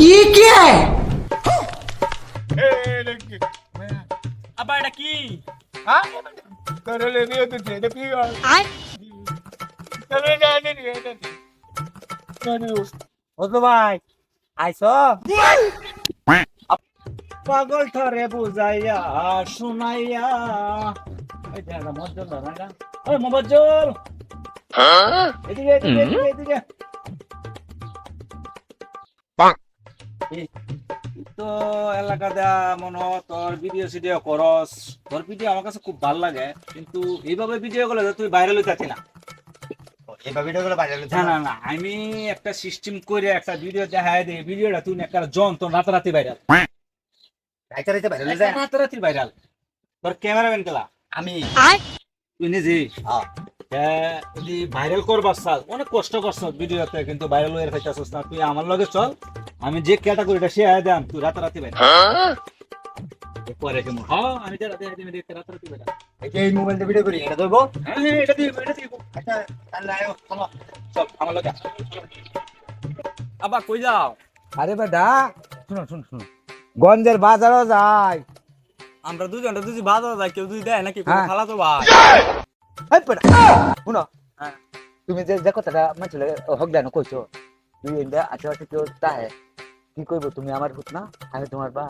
ই কে? আবার এটা কি? হ্যাঁ? করলে নিয়ে কি আয়। করলে না নিয়ে এটা ওজো পাগল থরে বুঝাইয়া শুনাইয়া। ওই দেখা মজ্জল ধরা ওই মজ্জল। হ্যাঁ? এদিকে এদিকে এদিকে। তো এলাকা দেয়া মনে হয় তোর ভিডিও সিডিও করস। তোর ভিডিও আমার কাছে খুব ভালো লাগে কিন্তু এইভাবে ভিডিও গুলো তুই ভাইরাল হইতে না। এবার ভিডিও গুলো বাইরে না না? না আমি একটা সিস্টেম করে একটা ভিডিও দেখায় দিই ভিডিওটা তুই একটা জন তোর রাতারাতি ভাইরাল রাতারাতি ভাইরাল তোর ক্যামেরাম্যান কেলা? আমি। তুই নিজে। যদি ভাইরাল করবার চাল অনেক কষ্ট করছ ভিডিওতে কিন্তু ভাইরাল হয়ে খাইতেছিস না। তুই আমার লগে চল। আমি যে ক্যাটাগরিটা সে আয় দাম তুই রাতারাতি ভাইরাল পরে কেমন হ্যাঁ আমি যে রাতে রাতে দেখতে রাতারাতি ভাইরাল এই যে এই মোবাইলটা ভিডিও করি এটা হ্যাঁ হ্যাঁ এটা দিয়ে এটা দিয়ে আচ্ছা তাহলে আয়ো চলো। চল আমার লগে আবার কই যাও? আরে বেটা শুনো শুনো শুনো। গঞ্জের বাজারও যায়। আমরা দুজনটা দুজি বাজার যাই কেউ দুই দেয় নাকি? হ্যাঁ। খালা তো ভাই। এই বেটা শুনো। হ্যাঁ। তুমি যে যে কথাটা মানুষের হক দেন কইছো তুই এটা আশেপাশে কেউ তাহে কি করব তুমি আমার ভূত না আমি তোমার বা।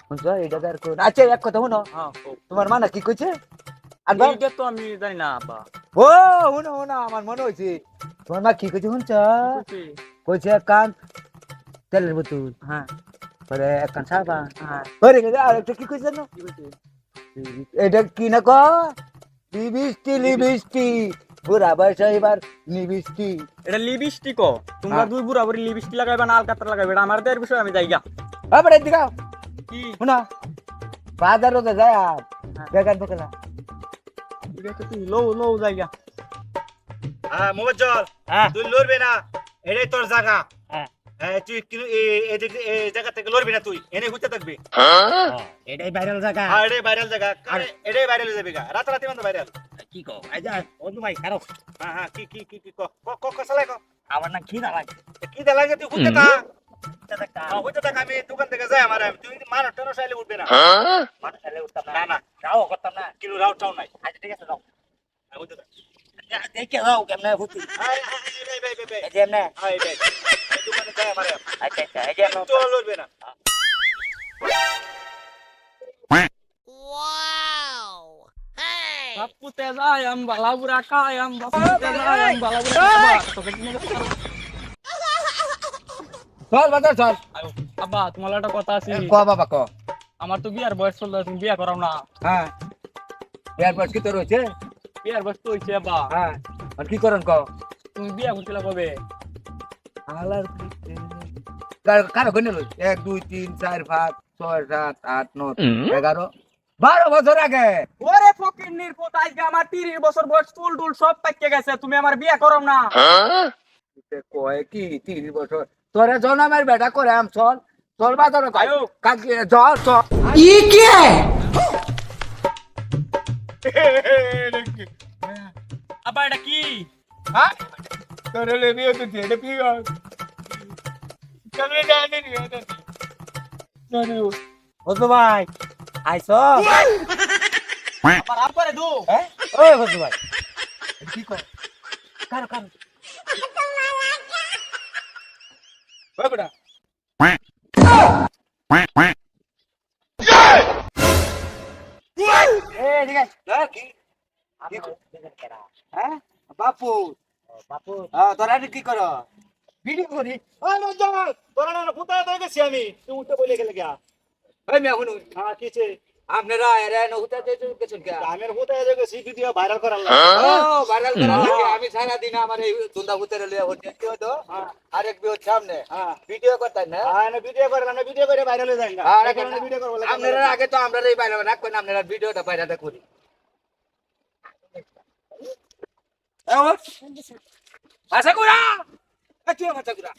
শুনছো এটা তো আর করো আচ্ছা এক কথা শুনো। তোমার মা না কি কইছে? এইটা তো আমি জানি না আপা ও শুনো শুনো আমার মনে হয়েছে তোমার মা কি কইছে শুনছ? কইছে। এক কান তেলের বোতল। হ্যাঁ। পরে এক কান হ্যাঁ। আর একটা কি কইছে না এটা কি না কো বুড়া বয়সে এবার লিবিস্টি এটা লিপস্টিক তোমরা হ্যাঁ। দুই বুড়া বুড়ি লিপস্টিক লাগাইবা না আলকাতরা লাগাইবা এটা আমার দেড় বিষয় আমি যাই গা আবার এদিকে। কি? শোনা বাজারও তো যায় আর হ্যাঁ। বেকার বেকার ঠিক আছে তুই লো লো যাই গা হ্যাঁ মোবাজ্জল হ্যাঁ। তুই লড়বে না এটাই তোর জায়গা। হ্যাঁ। হ্যাঁ তুই কিন্তু এই- জায়গা থেকে লড়বি না তুই এনে ঘুরতে থাকবি। এটাই ভাইরাল জায়গা। হ্যাঁ এটাই ভাইরাল জায়গা। আরে এটাই ভাইরাল যাবে গা রাতারাতি মানে ভাইরাল কি কো যা বন্ধু ভাই খারো হ্যাঁ হ্যাঁ কি কি কি কি ক ক ক ক সালাই ক। আমার না খিদা লাগে। কি দে লাগে তুই ঘুরতে থাক। হ্যাঁ, থাক আমি দোকান থেকে যাই আমার তুই মানুষ টানো চাইলে উঠবে না। মানুষ চাইলে উঠতাম না। না যাও করতাম না। কিলো রাউট টাও নাই। আচ্ছা ঠিক আছে যাও। হ্যাঁ, থাক। দেখে যাও কেমনে। আচ্ছা আচ্ছা? চল চল কথা আছে ক বাবা ক আমার তো বিয়ার বয়স চলতে তুমি বিয়া করাও না হ্যাঁ বিয়ার বয়স কি তোর হয়েছে বিয়ার বয়স তো আব্বা হ্যাঁ আর কি করেন ক তুমি বিয়া করছিলা কবে আলার কারও কইনে এক দুই তিন চার পাঁচ ছয় সাত আট ন এগারো বারো বছর আগে। ওরে ফকির নির্বোধ আজকে আমার তিরিশ বছর বয়স টুল টুল সব পাইকে গেছে তুমি আমার বিয়ে করো না। হ্যাঁ? কয় কি তিরিশ বছর? তোরে জনমের বেটা করে আম চল। চল বাজারে চল চল ই কে? আবার এটা কি? হ্যাঁ? তোর বিয়ে তো দিয়ে কি হয় চলে জানি নি এটা জানি বসু ভাই আইস আবার আব্বারে দো ওই বসু ভাই কি কর কারও কারও ওই বেটা এ ঠিক আছে ধর কি কি কর? হ্যাঁ বাপু বাপু হ্যাঁ তোরা কি কর ভিডিও করি। ওই মজ্জল তোরা না ফুটা হয়ে গেছি আমি? তুই উঠে বলে গেলে গা। ওই মেয়ে শুনুন হ্যাঁ কিছে আপনারা এরা নহুতা দিয়ে গেছেন কে আমের ফুটা হয়ে গেছি ভিডিও ভাইরাল করার ও ভাইরাল করা লাগে। আমি সারা দিন আমার এই দুন্দা ভূতের লিয়া হচ্ছে কি হতো আরেক বিয়ে সামনে। হ্যাঁ। ভিডিও করতেন না? হ্যাঁ না ভিডিও করে না ভিডিও করে ভাইরাল হয়ে যায় না আর এখন ভিডিও করব আপনারা আগে তো আমরা এই বাইরে রাখবেন আপনারা ভিডিওটা বাইরে করি। আশা করা কি আশা করা